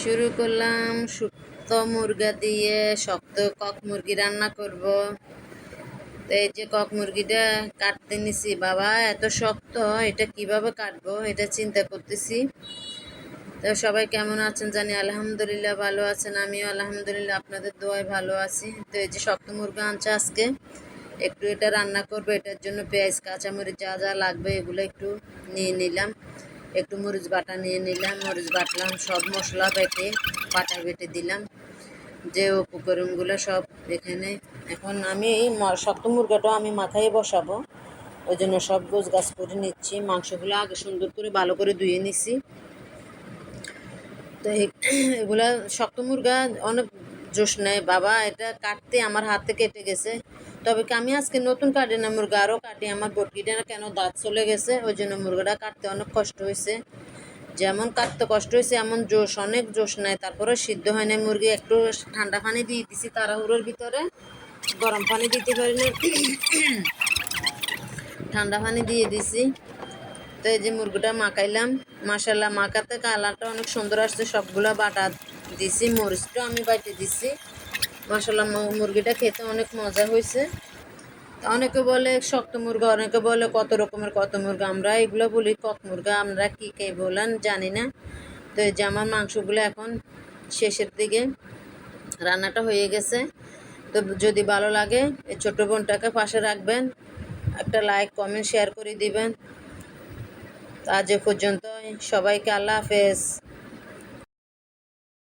শুরু করলাম শুক্ত মুরগা দিয়ে শক্ত কক মুরগি রান্না করব। তো এই যে কক মুরগিটা কাটতে নিছি, বাবা, এত শক্ত, এটা কীভাবে কাটবো এটা চিন্তা করতেছি। তো সবাই কেমন আছেন জানি, আলহামদুলিল্লাহ ভালো আছেন, আমিও আলহামদুলিল্লাহ আপনাদের দোয়ায় ভালো আছি। তো এই যে শক্ত মুরগা আনছে আজকে, একটু এটা রান্না করব, এটার জন্য পেঁয়াজ, কাঁচামরিচ যা যা লাগবে এগুলো একটু নিয়ে নিলাম। একটু মরিচ বাটা নিয়ে নিলাম, মরিচ বাটলাম, সব মশলা বেটে, পাটা বেটে দিলাম। যে উপকরণগুলো সব এখানে। এখন আমি এই শক্ত মুরগাটাও আমি মাথায় বসাবো। ওই জন্য সব গোছ গাছ করে নিচ্ছি। মাংসগুলো আগে সুন্দর করে ভালো করে ধুয়ে নিছি। তো এগুলা শক্ত মুরগা অনেক জোশ নেয়, বাবা, এটা কাটতে আমার হাতে কেটে গেছে। তবে কি আমি আজকে নতুন কাটি না মুরগা? আরও কাটি, আমার বটকিটা কেন দাঁত চলে গেছে? ওই জন্য মুরগাটা কাটতে অনেক কষ্ট হয়েছে। যেমন কাটতে কষ্ট হয়েছে, এমন জোশ অনেক জোশ নেয়। তারপরে সিদ্ধ হয় না মুরগি, একটু ঠান্ডা পানি দিয়ে দিছি তাড়াহুড়োর ভিতরে। গরম পানি দিতে পারি না ঠান্ডা পানি দিয়ে দিছি। তো এই যে মুরগিটা মাখাইলাম মাসাল্লাহ মাখাতে কালারটা অনেক সুন্দর আসছে, সবগুলো বাটা দিছি, মরিচটাও আমি বাইটে দিছি। মাসাল্লাহ মুরগিটা খেতে অনেক মজা হয়েছে। তা অনেকে বলে শক্ত মুরগা, অনেকে বলে কত রকমের কত মুরগা। আমরা এগুলো বলি কক মুরগা, আমরা কী কে বলেন জানি না। তো এই যে আমার মাংসগুলো এখন শেষের দিকে রান্নাটা হয়ে গেছে। তো যদি ভালো লাগে, এই ছোটো বোনটাকে পাশে রাখবেন। একটা লাইক, কমেন্ট, শেয়ার করে দিবেন। আজ এ পর্যন্ত সবাইকে আল্লাহ হাফেজ।